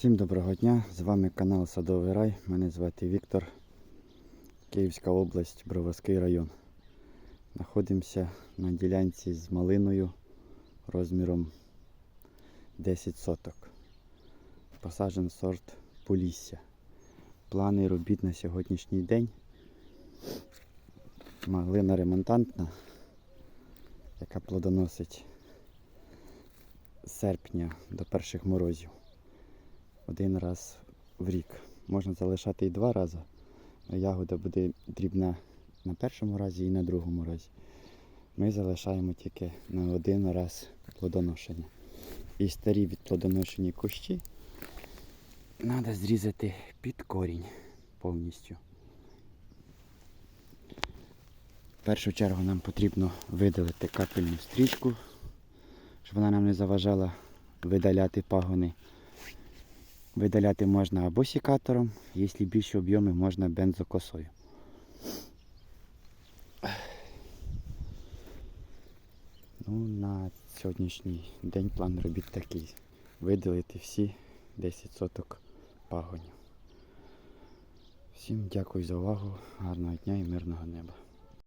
Всім доброго дня! З вами канал Садовий Рай. Мене звати Віктор. Київська область, Броварський район. Знаходимося на ділянці з малиною розміром 10 соток. Посаджен сорт Полісся. Плани робіт на сьогоднішній день. Малина ремонтантна, яка плодоносить з серпня до перших морозів один раз в рік. Можна залишати і два рази, ягода буде дрібна на першому разі і на другому разі. Ми залишаємо тільки на один раз плодоношення. І старі від плодоношені кущі треба зрізати під корінь повністю. В першу чергу нам потрібно видалити капельну стрічку, щоб вона нам не заважала видаляти пагони. Видаляти можна або сікатором, якщо більші об'єми, можна бензокосою. Ну, на сьогоднішній день план робіт такий. Видалити всі 10 соток пагонів. Всім дякую за увагу, гарного дня і мирного неба.